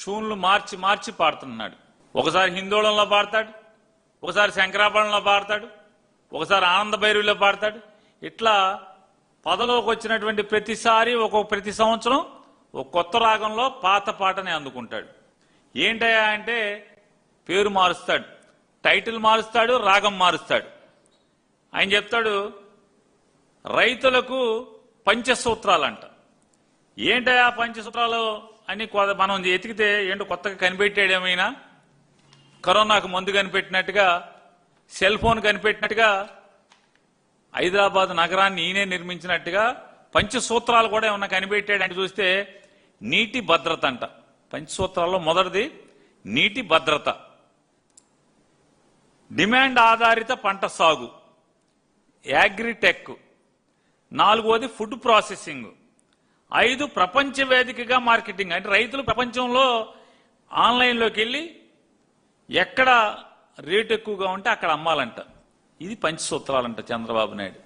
ట్యూన్లు మార్చి మార్చి పాడుతున్నాడు. ఒకసారి హిందోళంలో పాడతాడు ఒకసారి శంకరాభరణంలో పాడతాడు ఒకసారి ఆనంద భైరవిలో పాడతాడు. ఇట్లా పదలోకి వచ్చినటువంటి ప్రతిసారి ఒక్కొక్క ప్రతి సంవత్సరం ఒక కొత్త రాగంలో పాత పాటని అందుకుంటాడు. ఏంటయ్యా అంటే పేరు మారుస్తాడు టైటిల్ మారుస్తాడు రాగం మారుస్తాడు. ఆయన చెప్తాడు రైతులకు పంచసూత్రాలంట. ఏంటయ్యా పంచసూత్రాలు? అని మనం ఎతికితే ఏంటో కొత్తగా కనిపెట్టాడు ఏమైనా? కరోనాకు మందు కనిపెట్టినట్టుగా సెల్ ఫోన్ కనిపెట్టినట్టుగా హైదరాబాద్ నగరాన్ని ఈయనే నిర్మించినట్టుగా పంచసూత్రాలు కూడా ఏమన్నా కనిపెట్టాడు చూస్తే నీటి భద్రత అంట. పంచసూత్రాల్లో మొదటిది నీటి భద్రత. డిమాండ్ ఆధారిత పంట సాగు. యాగ్రిటెక్ నాలుగోది ఫుడ్ ప్రాసెసింగ్. ఐదు ప్రపంచ వేదికగా మార్కెటింగ్. అంటే రైతులు ప్రపంచంలో ఆన్లైన్లోకి వెళ్ళి ఎక్కడ రేటు ఎక్కువగా ఉంటే అక్కడ అమ్మాలంట. ఇది పంచసూత్రాలంట చంద్రబాబు నాయుడు.